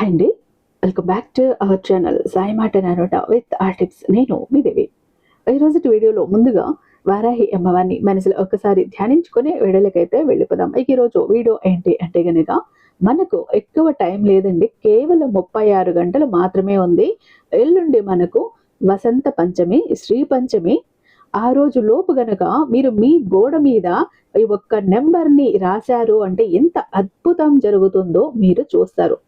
Hi అండి welcome back to our channel Sai మాట నానోట విత్ ఆర్ టిప్స్ నేను మీ దేవి ఈరోజు వీడియోలో ముందుగా వారాహి అమ్మవారిని మనసులో ఒక్కసారి ధ్యానించుకునే వీడియోలకైతే వెళ్ళిపోదాం. ఇక ఈరోజు వీడియో ఏంటి అంటే గనుక మనకు ఎక్కువ టైం లేదండి. కేవలం ముప్పై ఆరు గంటలు మాత్రమే ఉంది. ఎల్లుండి మనకు వసంత పంచమి శ్రీ పంచమి. ఆ రోజు లోపు గనక మీరు మీ గోడ మీద ఈ ఒక్క నెంబర్ని రాశారు అంటే ఎంత అద్భుతం జరుగుతుందో మీరు చూస్తారు.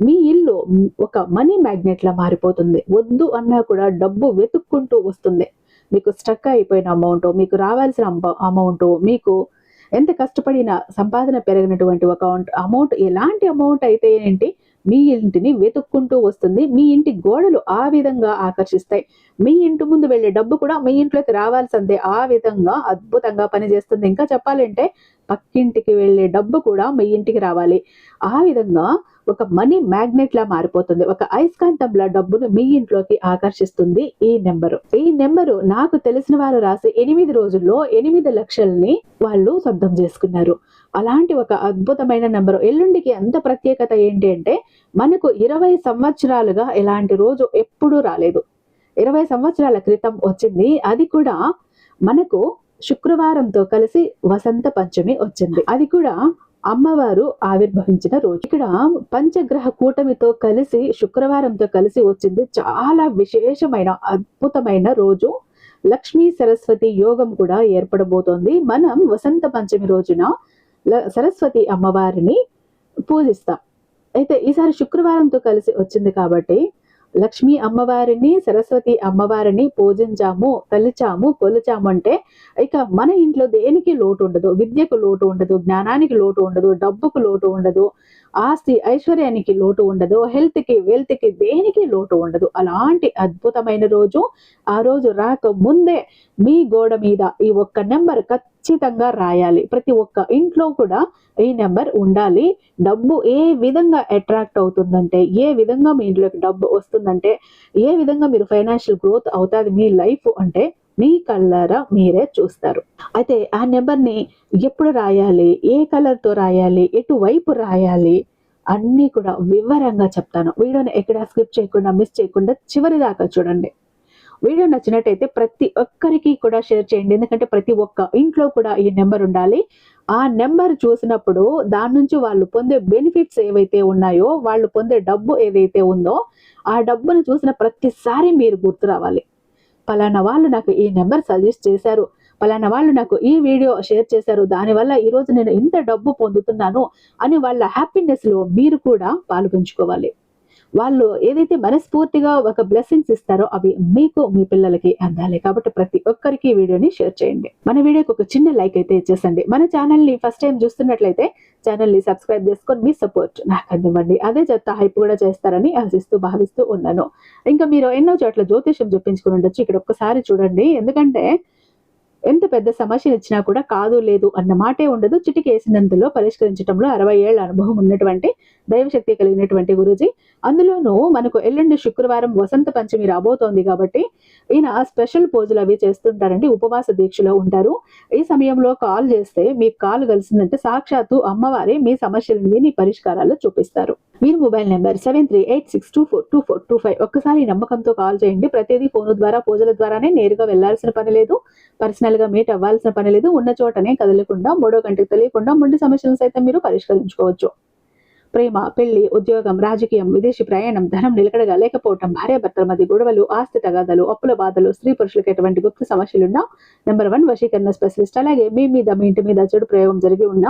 మీ ఇల్లు ఒక మనీ మ్యాగ్నెట్ లా మారిపోతుంది. వద్దు అన్నా కూడా డబ్బు వెతుక్కుంటూ వస్తుంది. మీకు స్ట్రక్ అయిపోయిన అమౌంట్ మీకు రావాల్సిన అమౌంట్ మీకు ఎంత కష్టపడిన సంపాదన పెరిగినటువంటి ఒక అమౌంట్ ఎలాంటి అమౌంట్ అయితే ఏంటి మీ ఇంటిని వెతుక్కుంటూ వస్తుంది. మీ ఇంటి గోడలు ఆ విధంగా ఆకర్షిస్తాయి. మీ ఇంటి ముందు వెళ్ళే డబ్బు కూడా మీ ఇంట్లోకి రావాల్సిందే. ఆ విధంగా అద్భుతంగా పనిచేస్తుంది. ఇంకా చెప్పాలంటే పక్కింటికి వెళ్ళే డబ్బు కూడా మీ ఇంటికి రావాలి. ఆ విధంగా ఒక మనీ మ్యాగ్నెట్ లా మారిపోతుంది. ఒక అయస్కాంతంలా డబ్బును మీ ఇంట్లోకి ఆకర్షిస్తుంది ఈ నెంబరు. ఈ నెంబరు నాకు తెలిసిన వారు రాసి ఎనిమిది రోజుల్లో ఎనిమిది లక్షల్ని వాళ్ళు సొంతం చేసుకున్నారు. అలాంటి ఒక అద్భుతమైన నెంబరు. ఎల్లుండికి అంత ప్రత్యేకత ఏంటి అంటే మనకు ఇరవై సంవత్సరాలుగా ఇలాంటి రోజు ఎప్పుడూ రాలేదు. ఇరవై సంవత్సరాల క్రితం వచ్చింది. అది కూడా మనకు శుక్రవారంతో కలిసి వసంత పంచమి వచ్చింది. అది కూడా అమ్మవారు ఆవిర్భవించిన రోజు. ఇక్కడ పంచగ్రహ కూటమితో కలిసి శుక్రవారంతో కలిసి వచ్చింది చాలా విశేషమైన అద్భుతమైన రోజు. లక్ష్మీ సరస్వతి యోగం కూడా ఏర్పడబోతోంది. మనం వసంత పంచమి రోజున సరస్వతి అమ్మవారిని పూజిస్తాం. అయితే ఈసారి శుక్రవారంతో కలిసి వచ్చింది కాబట్టి లక్ష్మీ అమ్మవారిని సరస్వతి అమ్మవారిని పూజించాము తలిచాము కొలిచాము అంటే ఇక మన ఇంట్లో దేనికి లోటు ఉండదు. విద్యకు లోటు ఉండదు జ్ఞానానికి లోటు ఉండదు డబ్బుకు లోటు ఉండదు ఆస్తి ఐశ్వర్యానికి లోటు ఉండదు హెల్త్కి వెల్త్కి దేనికి లోటు ఉండదు. అలాంటి అద్భుతమైన రోజు ఆ రోజు రాక ముందే మీ గోడ మీద ఈ ఒక్క నెంబర్ ఖచ్చితంగా రాయాలి. ప్రతి ఒక్క ఇంట్లో కూడా ఈ నెంబర్ ఉండాలి. డబ్బు ఏ విధంగా అట్రాక్ట్ అవుతుందంటే ఏ విధంగా మీ ఇంట్లోకి డబ్బు వస్తుందంటే ఏ విధంగా మీరు ఫైనాన్షియల్ గ్రోత్ అవుతుంది మీ లైఫ్ అంటే మీ కళ్ళారా మీరే చూస్తారు. అయితే ఆ నెంబర్ని ఎప్పుడు రాయాలి? ఏ కలర్తో రాయాలి? ఎటువైపు రాయాలి? అన్నీ కూడా వివరంగా చెప్తాను. వీడియోని ఎక్కడ స్కిప్ చేయకుండా మిస్ చేయకుండా చివరి దాకా చూడండి. వీడియో నచ్చినట్టయితే ప్రతి ఒక్కరికి కూడా షేర్ చేయండి. ఎందుకంటే ప్రతి ఒక్క ఇంట్లో కూడా ఈ నెంబర్ ఉండాలి. ఆ నెంబర్ చూసినప్పుడు దాని నుంచి వాళ్ళు పొందే బెనిఫిట్స్ ఏవైతే ఉన్నాయో వాళ్ళు పొందే డబ్బు ఏదైతే ఉందో ఆ డబ్బును చూసిన ప్రతిసారి మీరు గుర్తు రావాలి. పలానా వాళ్ళు నాకు ఈ నెంబర్ సజెస్ట్ చేశారు. పలానా వాళ్ళు నాకు ఈ వీడియో షేర్ చేశారు. దానివల్ల ఈరోజు నేను ఇంత డబ్బు పొందుతున్నాను అని వాళ్ళ హ్యాపీనెస్లో మీరు కూడా పాల్గొంచుకోవాలి వాళ్ళు ఏదైతే మనస్ఫూర్తిగా ఒక బ్లెస్సింగ్స్ ఇస్తారో అవి మీకు మీ పిల్లలకి అందాలి. కాబట్టి ప్రతి ఒక్కరికి వీడియోని షేర్ చేయండి. మన వీడియోకి ఒక చిన్న లైక్ అయితే ఇచ్చేసండి. మన ఛానల్ని ఫస్ట్ టైం చూస్తున్నట్లయితే ఛానల్ని సబ్స్క్రైబ్ చేసుకొని మీ సపోర్ట్ నాకు అందివ్వండి. అదే చెత్త హైప్ కూడా చేస్తారని ఆశిస్తూ భావిస్తూ ఉన్నాను. ఇంకా మీరు ఎన్నో చోట్ల జ్యోతిషం చూపించుకుని ఉండొచ్చు. ఇక్కడ ఒక్కసారి చూడండి. ఎందుకంటే ఎంత పెద్ద సమస్యను ఇచ్చినా కూడా కాదు లేదు అన్న మాటే ఉండదు. చిటికేసినంతలో పరిష్కరించడంలో అరవై ఏళ్ళ అనుభవం ఉన్నటువంటి దైవశక్తి కలిగినటువంటి గురుజీ. అందులోనూ మనకు ఎల్లుండి శుక్రవారం వసంత పంచమి రాబోతోంది కాబట్టి ఈయన స్పెషల్ పూజలు అవి చేస్తుంటారండి. ఉపవాస దీక్షలో ఉంటారు. ఈ సమయంలో కాల్ చేస్తే మీకు కాల్ కలిసిందంటే సాక్షాత్తు అమ్మవారే మీ సమస్యలను విని పరిష్కారాలు చూపిస్తారు. మీరు mobile number seven three eight six two four two four two five ఒక్కసారి నమ్మకంతో కాల్ చేయండి. ప్రతిదీ ఫోన్ ద్వారా పూజల ద్వారానే నేరుగా వెళ్ళాల్సిన పని లేదు. పర్సనల్గా మీట్ అవ్వాల్సిన పని లేదు. ఉన్న చోటనే కదలకుండా మూడో గంటకు తెలియకుండా మొండి సమస్యలను సైతం మీరు పరిష్కరించుకోవచ్చు. ప్రేమ పెళ్ళి ఉద్యోగం రాజకీయం విదేశీ ప్రయాణం ధనం నిలకడగా లేకపోవటం భార్యాభర్తల మధ్య గొడవలు ఆస్తి తగాదాలు అప్పుల బాధలు స్త్రీ పురుషులకు ఎటువంటి గుప్త సమస్యలున్నా నెంబర్ వన్ వశీకరణ స్పెషలిస్ట్ అలాగే మీ మీద మీ ఇంటి మీద చెడు ప్రయోగం జరిగి ఉన్న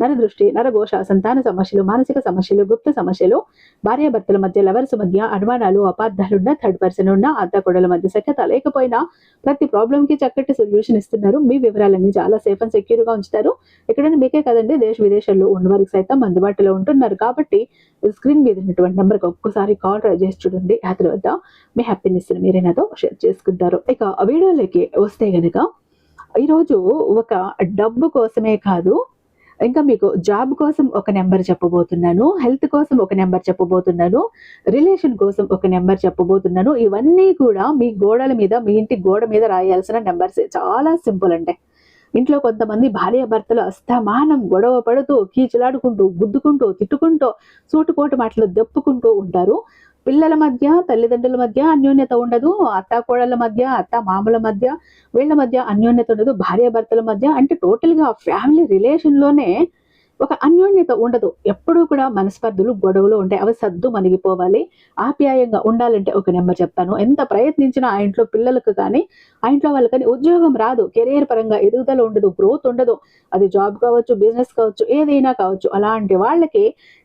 నరదృష్టి నరఘోష సంతాన సమస్యలు మానసిక సమస్యలు గుప్త సమస్యలు భార్యాభర్తల మధ్య లవర్స్ మధ్య అనుమానాలు అపార్థాలున్న థర్డ్ పర్సన్ ఉన్న అత్త కొడల మధ్య సఖ్యత లేకపోయినా ప్రతి ప్రాబ్లం కి చక్కటి సొల్యూషన్ ఇస్తున్నారు. మీ వివరాలన్నీ చాలా సేఫ్ అండ్ సెక్యూర్గా ఉంచుతారు. ఎక్కడైనా మీకే కదండి దేశ విదేశాల్లో ఉన్న వారికి సైతం అందుబాటులో ఉంటున్నారు. కాబట్టి స్క్రీన్ మీద ఉన్నటువంటి నెంబర్కి ఒక్కసారి కాల్ ట్రై చేసి చూడండి. ఆ తర్వాత మీ హ్యాపీనెస్ మీరే నాతో షేర్ చేసుకుంటారు. ఇక వీడియోలోకి వస్తే కనుక ఈరోజు ఒక డబ్బు కోసమే కాదు ఇంకా మీకు జాబ్ కోసం ఒక నెంబర్ చెప్పబోతున్నాను హెల్త్ కోసం ఒక నెంబర్ చెప్పబోతున్నాను రిలేషన్ కోసం ఒక నెంబర్ చెప్పబోతున్నాను. ఇవన్నీ కూడా మీ గోడల మీద మీ ఇంటి గోడ మీద రాయాల్సిన నెంబర్స్ చాలా సింపుల్ అంటే ఇంట్లో కొంతమంది భార్య భర్తలు అస్తమానం గొడవ పడుతూ కీచులాడుకుంటూ గుద్దుకుంటూ తిట్టుకుంటూ సూటుపోటు మాటలు దెప్పుకుంటూ ఉంటారు. పిల్లల మధ్య తల్లిదండ్రుల మధ్య అన్యోన్యత ఉండదు. అత్త కోడళ్ళ మధ్య అత్త మామల మధ్య వీళ్ళ మధ్య అన్యోన్యత ఉండదు. భార్య భర్తల మధ్య అంటే టోటల్గా ఫ్యామిలీ రిలేషన్లోనే ఒక అన్యోన్యత ఉండదు. ఎప్పుడూ కూడా మనస్పర్ధలు గొడవలు ఉంటాయి అవి సర్దు మనిగిపోవాలి ఆప్యాయంగా ఉండాలంటే ఒక నెంబర్ చెప్తాను. ఎంత ప్రయత్నించినా ఆ ఇంట్లో పిల్లలకు కానీ ఆ ఇంట్లో వాళ్ళకి కానీ ఉద్యోగం రాదు. కెరీర్ పరంగా ఎదుగుదల ఉండదు గ్రోత్ ఉండదు. అది జాబ్ కావచ్చు బిజినెస్ కావచ్చు ఏదైనా కావచ్చు. అలాంటి వాళ్ళకి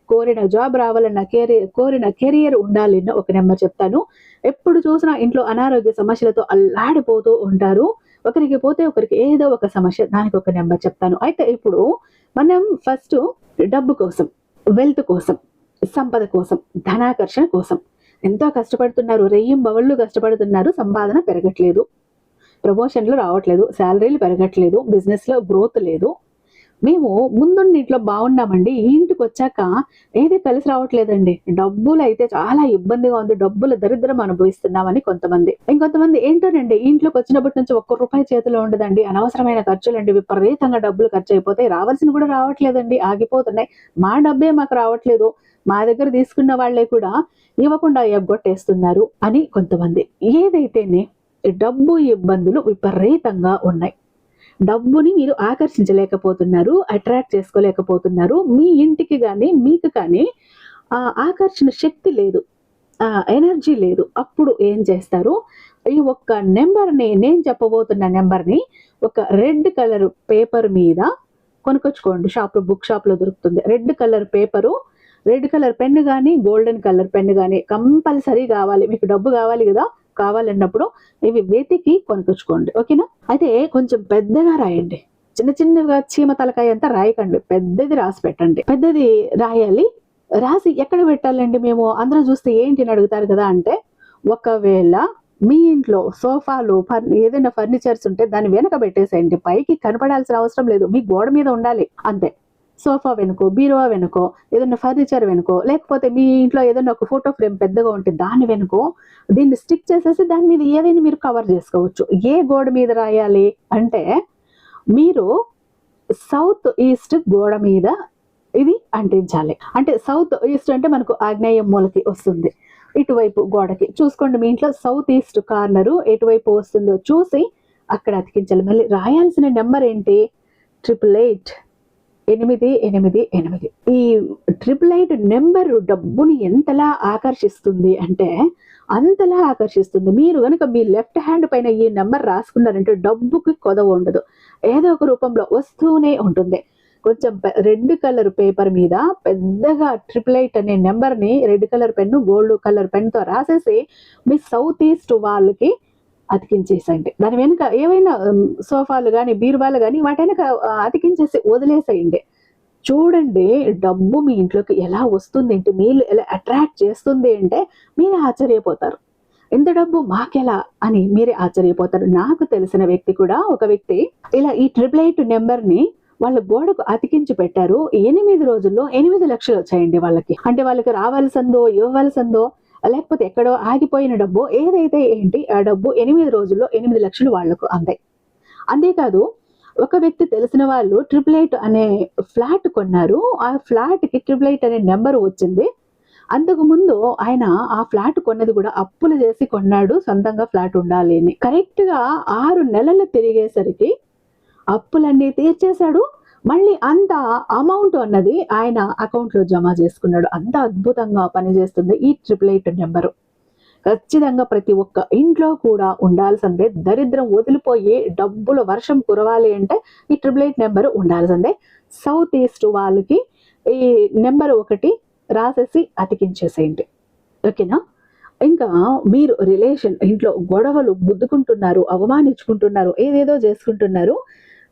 కోరిన జాబ్ రావాలన్న కెరీర్ కోరిన కెరియర్ ఉండాలన్న ఒక నెంబర్ చెప్తాను. ఎప్పుడు చూసినా ఇంట్లో అనారోగ్య సమస్యలతో అల్లాడిపోతూ ఉంటారు. ఒకరికి పోతే ఒకరికి ఏదో ఒక సమస్య దానికి ఒక నెంబర్ చెప్తాను. అయితే ఇప్పుడు మనం ఫస్ట్ డబ్బు కోసం వెల్త్ కోసం సంపద కోసం ధనాకర్షణ కోసం ఎంతో కష్టపడుతున్నారు రెయ్యం బవళ్ళు కష్టపడుతున్నారు సంపాదన పెరగట్లేదు. ప్రమోషన్లు రావట్లేదు శాలరీలు పెరగట్లేదు బిజినెస్లో గ్రోత్ లేదు. మేము ముందున్న ఇంట్లో బాగున్నామండి. ఈ ఇంటికి వచ్చాక ఏది కలిసి రావట్లేదండి. డబ్బులు అయితే చాలా ఇబ్బందిగా ఉంది. డబ్బులు దరిద్రం అనుభవిస్తున్నామని కొంతమంది. ఇంకొంతమంది ఏంటోనండి ఈ ఇంట్లోకి వచ్చినప్పటి నుంచి ఒక్క రూపాయి చేతిలో ఉండదండి. అనవసరమైన ఖర్చులండి. విపరీతంగా డబ్బులు ఖర్చు అయిపోతాయి రావాల్సిన కూడా రావట్లేదండి. ఆగిపోతున్నాయి. మా డబ్బే మాకు రావట్లేదు. మా దగ్గర తీసుకున్న వాళ్ళే కూడా ఇవ్వకుండా ఎగ్గొట్టేస్తున్నారు అని కొంతమంది. ఏదైతేనే డబ్బు ఇబ్బందులు విపరీతంగా ఉన్నాయి. డబ్బుని మీరు ఆకర్షించలేకపోతున్నారు అట్రాక్ట్ చేసుకోలేకపోతున్నారు. మీ ఇంటికి కానీ మీకు కానీ ఆకర్షణ శక్తి లేదు ఎనర్జీ లేదు. అప్పుడు ఏం చేస్తారు? ఈ ఒక్క నెంబర్ని నేను చెప్పబోతున్న నెంబర్ని ఒక రెడ్ కలర్ పేపర్ మీద కొనుక్కొచ్చుకోండి. షాప్లో బుక్ షాప్లో దొరుకుతుంది. Red colour paper red colour pen కానీ గోల్డెన్ కలర్ పెన్ కానీ కంపల్సరీ కావాలి. మీకు డబ్బు కావాలి కదా. కావాలన్నప్పుడు ఇవి వెతికి కొనుక్కొచ్చుకోండి ఓకేనా? అయితే కొంచెం పెద్దగా రాయండి. చిన్న చిన్నగా చీమ తలకాయ అంతా రాయకండి. పెద్దది రాసి పెట్టండి. పెద్దది రాయాలి. రాసి ఎక్కడ పెట్టాలండి మేము? అందరం చూస్తే ఏంటి అని అడుగుతారు కదా అంటే ఒకవేళ మీ ఇంట్లో సోఫాలు ఏదైనా ఫర్నిచర్స్ ఉంటే దాన్ని వెనక పెట్టేసేయండి. పైకి కనపడాల్సిన అవసరం లేదు. మీ గోడ మీద ఉండాలి. అంతే. సోఫా వెనుకో బీరువా వెనుకో ఏదైనా ఫర్నిచర్ వెనుకో లేకపోతే మీ ఇంట్లో ఏదైనా ఒక ఫోటో ఫ్రేమ్ పెద్దగా ఉంటే దాని వెనుకో దీన్ని స్టిక్ చేసేసి దాని మీద ఏదైనా మీరు కవర్ చేసుకోవచ్చు. ఏ గోడ మీద రాయాలి అంటే మీరు సౌత్ ఈస్ట్ గోడ మీద ఇది అంటించాలి. అంటే సౌత్ ఈస్ట్ అంటే మనకు ఆగ్నేయం మూలకి వస్తుంది. ఇటువైపు గోడకి చూసుకోండి మీ ఇంట్లో సౌత్ ఈస్ట్ కార్నరు ఎటువైపు వస్తుందో చూసి అక్కడ అతికించాలి. మళ్ళీ రాయాల్సిన నెంబర్ ఏంటి? ట్రిపుల్ ఎయిట్ ఎనిమిది ఎనిమిది ఎనిమిది. ఈ ట్రిపుల్ ఎయిట్ నెంబర్ డబ్బుని ఎంతలా ఆకర్షిస్తుంది అంటే అంతలా ఆకర్షిస్తుంది. మీరు కనుక మీ లెఫ్ట్ హ్యాండ్ పైన ఈ నెంబర్ రాసుకున్నారంటే డబ్బుకి కొదవ ఉండదు. ఏదో ఒక రూపంలో వస్తూనే ఉంటుంది. కొంచెం రెడ్ కలర్ పేపర్ మీద పెద్దగా ట్రిపుల్ ఎయిట్ అనే నెంబర్ని red colour pen gold colour పెన్తో రాసేసి మీ సౌత్ ఈస్ట్ వాళ్ళకి అతికించేసేయండి. దాని వెనుక ఏవైనా సోఫాలు కానీ బీరువాలు కానీ వాటి వెనుక అతికించేసి వదిలేసేయండి. చూడండి డబ్బు మీ ఇంట్లోకి ఎలా వస్తుంది అంటే మీరు ఎలా అట్రాక్ట్ చేస్తుంది అంటే మీరే ఆశ్చర్యపోతారు. ఎంత డబ్బు మాకెలా అని మీరే ఆశ్చర్యపోతారు. నాకు తెలిసిన వ్యక్తి కూడా ఒక వ్యక్తి ఇలా ఈ ట్రిపుల్ ఎయిట్ నెంబర్ని వాళ్ళ గోడకు అతికించి పెట్టారు. ఎనిమిది రోజుల్లో ఎనిమిది లక్షలు వచ్చాయండి వాళ్ళకి. అంటే వాళ్ళకి రావాల్సిందో ఇవ్వవలసిందో లేకపోతే ఎక్కడో ఆగిపోయిన డబ్బు ఏదైతే ఏంటి ఆ డబ్బు ఎనిమిది రోజుల్లో ఎనిమిది లక్షలు వాళ్ళకు అందాయి. అంతేకాదు ఒక వ్యక్తి తెలిసిన వాళ్ళు ట్రిపుల్ ఎయిట్ అనే ఫ్లాట్ కొన్నారు. ఆ ఫ్లాట్కి ట్రిపుల్ ఎయిట్ అనే నెంబర్ వచ్చింది. అంతకు ముందు ఆయన ఆ ఫ్లాట్ కొన్నది కూడా అప్పులు చేసి కొన్నాడు సొంతంగా ఫ్లాట్ ఉండాలి అని. కరెక్ట్గా ఆరు నెలలు తిరిగేసరికి అప్పులన్నీ తీర్చేశాడు. మళ్ళీ అంత అమౌంట్ అన్నది ఆయన అకౌంట్లో జమ చేసుకున్నాడు. అంత అద్భుతంగా పనిచేస్తుంది ఈ ట్రిపుల్ ఎయిట్ నెంబరు ఖచ్చితంగా ప్రతి ఒక్క ఇంట్లో కూడా ఉండాల్సిందే. దరిద్రం వదిలిపోయి డబ్బుల వర్షం కురవాలి అంటే ఈ ట్రిపుల్ ఎయిట్ నెంబర్ ఉండాల్సిందే. సౌత్ ఈస్ట్ వాళ్ళకి ఈ నెంబర్ ఒకటి రాసేసి అతికించేసేయండి. ఓకేనా? ఇంకా మీరు రిలేషన్ ఇంట్లో గొడవలు గుద్దుకుంటున్నారు అవమానించుకుంటున్నారు ఏదేదో చేసుకుంటున్నారు.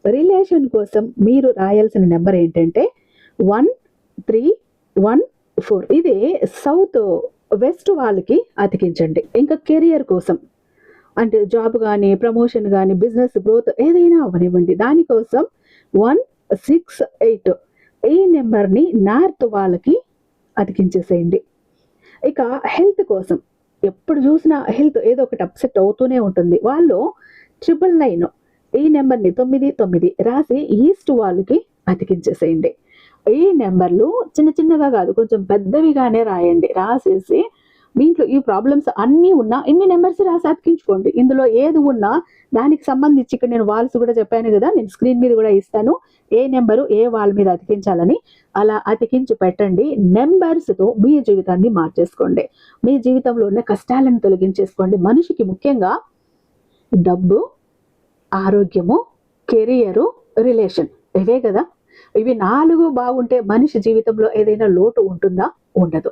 రిలేషన్ కోసం మీరు రాయాల్సిన నెంబర్ ఏంటంటే వన్ త్రీ వన్ ఫోర్. ఇది సౌత్ వెస్ట్ వాళ్ళకి అతికించండి. ఇంకా కెరియర్ కోసం. అంటే జాబ్ కానీ ప్రమోషన్ కానీ బిజినెస్ గ్రోత్ ఏదైనా అవనివ్వండి. దానికోసం వన్ సిక్స్ ఎయిట్ ఈ నెంబర్ని నార్త్ వాళ్ళకి అతికించేసేయండి. ఇక హెల్త్ కోసం. ఎప్పుడు చూసినా హెల్త్ ఏదో ఒకటి అప్సెట్ అవుతూనే ఉంటుంది. వాళ్ళు ట్రిపుల్ నైన్ ఈ నెంబర్ని తొమ్మిది తొమ్మిది రాసి ఈస్ట్ వాళ్ళకి అతికించేసేయండి ఈ నెంబర్లు చిన్న చిన్నగా కాదు కొంచెం పెద్దవిగానే రాయండి. రాసేసి దీంట్లో ఈ ప్రాబ్లమ్స్ అన్నీ ఉన్నా ఇన్ని నెంబర్స్ రాసి అతికించుకోండి. ఇందులో ఏది ఉన్నా దానికి సంబంధించి ఇక్కడ నేను వాల్స్ కూడా చెప్పాను కదా నేను స్క్రీన్ మీద కూడా ఇస్తాను. ఏ నెంబరు ఏ వాల్ మీద అతికించాలని అలా అతికించి పెట్టండి. నెంబర్స్తో మీ జీవితాన్ని మార్చేసుకోండి. మీ జీవితంలో ఉన్న కష్టాలను తొలగించేసుకోండి. మనిషికి ముఖ్యంగా డబ్బు ఆరోగ్యము కెరియరు రిలేషన్ ఇవే కదా. ఇవి నాలుగు బాగుంటే మనిషి జీవితంలో ఏదైనా లోటు ఉంటుందా? ఉండదు.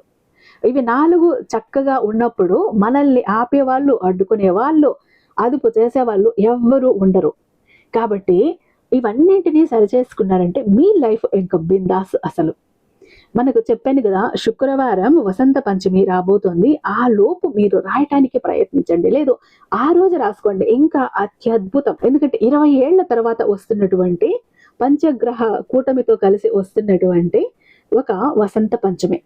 ఇవి నాలుగు చక్కగా ఉన్నప్పుడు మనల్ని ఆపేవాళ్ళు అడ్డుకునే వాళ్ళు అదుపు చేసేవాళ్ళు ఎవ్వరూ ఉండరు. కాబట్టి ఇవన్నింటినీ సరిచేసుకున్నారంటే మీ లైఫ్ ఇంకా బిందాస్ అసలు. మనకు చెప్పాను కదా శుక్రవారం వసంత పంచమి రాబోతోంది. ఆ లోపు మీరు రాయటానికి ప్రయత్నించండి. లేదు ఆ రోజు రాసుకోండి. ఇంకా అత్యద్భుతం. ఎందుకంటే ఇరవై ఏళ్ళ తర్వాత వస్తున్నటువంటి పంచగ్రహ కూటమితో కలిసి వస్తున్నటువంటి ఒక వసంత పంచమి.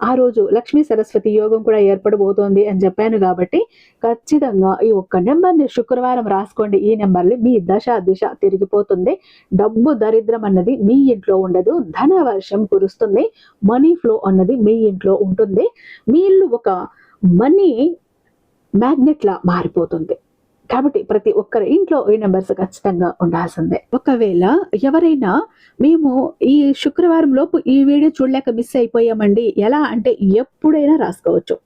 ఆ రోజు లక్ష్మీ సరస్వతి యోగం కూడా ఏర్పడబోతోంది అని చెప్పాను కాబట్టి ఖచ్చితంగా ఈ ఒక్క నెంబర్ని శుక్రవారం రాసుకోండి. ఈ నెంబర్ని మీ దశ దిశ తిరిగిపోతుంది. డబ్బు దరిద్రం అన్నది మీ ఇంట్లో ఉండదు. ధన వర్షం కురుస్తుంది. మనీ ఫ్లో అన్నది మీ ఇంట్లో ఉంటుంది. మీ ఇల్లు ఒక మనీ మ్యాగ్నెట్లా మారిపోతుంది. కాబట్టి ప్రతి ఒక్కరి ఇంట్లో ఈ నెంబర్స్ ఖచ్చితంగా ఉండాల్సిందే. ఒకవేళ ఎవరైనా మేము ఈ శుక్రవారం లోపు ఈ వీడియో చూడలేక మిస్ అయిపోయామండి ఎలా అంటే ఎప్పుడైనా రాసుకోవచ్చు.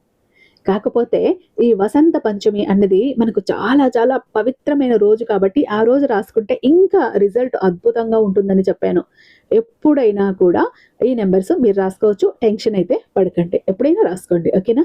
కాకపోతే ఈ వసంత పంచమి అన్నది మనకు చాలా చాలా పవిత్రమైన రోజు కాబట్టి ఆ రోజు రాసుకుంటే ఇంకా రిజల్ట్ అద్భుతంగా ఉంటుందని చెప్పాను. ఎప్పుడైనా కూడా ఈ నెంబర్స్ మీరు రాసుకోవచ్చు టెన్షన్ అయితే పడకండి. ఎప్పుడైనా రాసుకోండి ఓకేనా?